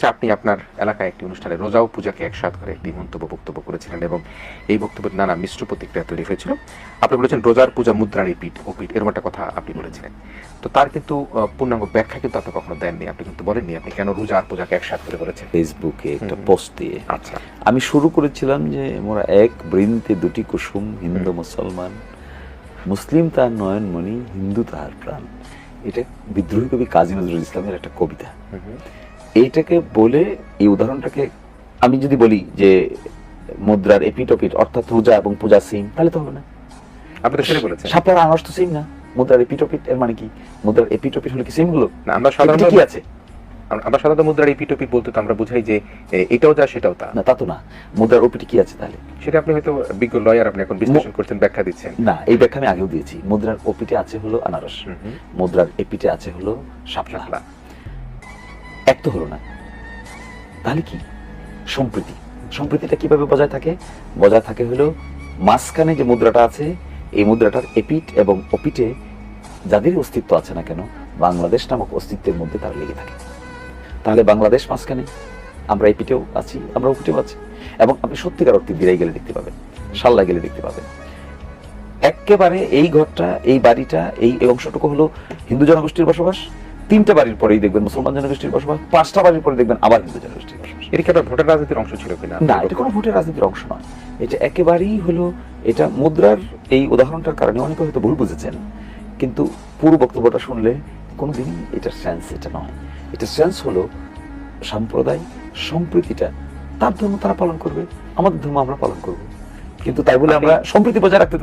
আচ্ছা, আপনি আপনার এলাকায় একটি অনুষ্ঠানে রোজা ও পূজাকে একসাথ করে একটি মন্তব্য বক্তব্য করেছিলেন এবং এই বক্তব্যের নানা মিশ্র প্রতিক্রিয়া তৈরি হয়েছিল। আপনি বলেছেন রোজার পূজা মুদ্রার পিঠ ও পিঠ এরকম একটা কথা আপনি বলেছিলেন। তো তার কিন্তু পূর্ণাঙ্গ ব্যাখ্যা কিন্তু আপনি কখনো দেননি আপনি কিন্তু বলেননি আপনি কেন রোজা আর পূজাকে একসাথ করে বলেছেন। ফেসবুকে একটা। পোস্ট দিয়ে আচ্ছা। আমি শুরু করেছিলাম যে মোরা এক বৃন্তে দুটি কুসুম হিন্দু মুসলমান। মুসলিম তার নয়নমণি হিন্দু তাহার প্রাণ। এটা বিদ্রোহী কবি কাজী নজরুল ইসলামের একটা কবিতা। এইটাকে বলে এই উদাহরণটাকে আমি যদি বলি যে মুদ্রার এপিটোপিট অর্থাৎ রোজা এবং পূজা সেম তাহলে তো হবে না। আপনি তো সেটা বলেছেন। সাপলার আনারস তো সেম না। মুদ্রার এপিটোপিট এর মানে কি? মুদ্রার এপিটোপিট হলে কি সেম হলো? না আমরা সাধারণত কি আছে? আমরা- সাধারণত মুদ্রার বলতে তো আমরা বুঝাই যে এটাও যা সেটাও তা। না তা তো না। মুদ্রার ওপিটি কি আছে তাহলে? সেটা আপনি হয়তো বিজ্ঞ লয়ার আপনি এখন বিশ্লেষণ করছেন ব্যাখ্যা দিচ্ছেন। না এই ব্যাখ্যা আমি আগেও দিয়েছি। মুদ্রার ওপিটে আছে হলো আনারস। মুদ্রার এপিটে আছে হলো শাপলা। এক তো হলো না। তাহলে কি? সম্প্রীতি। সম্প্রীতিটা কীভাবে বজায় থাকে? বজায় থাকে হলো মাঝখানে যে মুদ্রাটা আছে, এই মুদ্রাটার এপিট এবং ওপিটে যাদেরই অস্তিত্ব আছে না কেন, বাংলাদেশ নামক অস্তিত্বের মধ্যে তারা লেগে থাকে। তাহলে বাংলাদেশ মাঝখানে, আমরা এপিটেও আছি, আমরা ওপিটেও আছি। এবং আপনি সত্যিকার অর্থে বিরাই গেলে দেখতে পাবেন সাল্লা গেলে দেখতে পাবেন। একেবারে এই ঘরটা, এই বাড়িটা, এই অংশটুকু হলো হিন্দু জনগোষ্ঠীর বসবাস তিনটা বাড়ির পরেই দেখবেন মুসলমান জনগোষ্ঠীর বসবাস পাঁচটা বাড়ির পরে দেখবেন আবার হিন্দু জনগোষ্ঠীর বসবাস। এটা কি ভোটার রাজনীতির অংশ ছিল কিনা? না এটা কোনো ভোটের রাজনীতির অংশ নয়। এটা একেবারেই হলো এটা মুদ্রার এই উদাহরণটার কারণে অনেকে হয়তো ভুল বুঝেছেন কিন্তু পুরো বক্তব্যটা শুনলে কোনোদিনই এটার সেন্স এটা নয়। এটার সেন্স হলো সাম্প্রদায়িক সম্প্রীতিটা। তার ধর্ম তারা পালন করবে আমাদের ধর্ম আমরা পালন করব। কিন্তু তাই বলে আমরা সম্প্রীতি বজায় রাখতে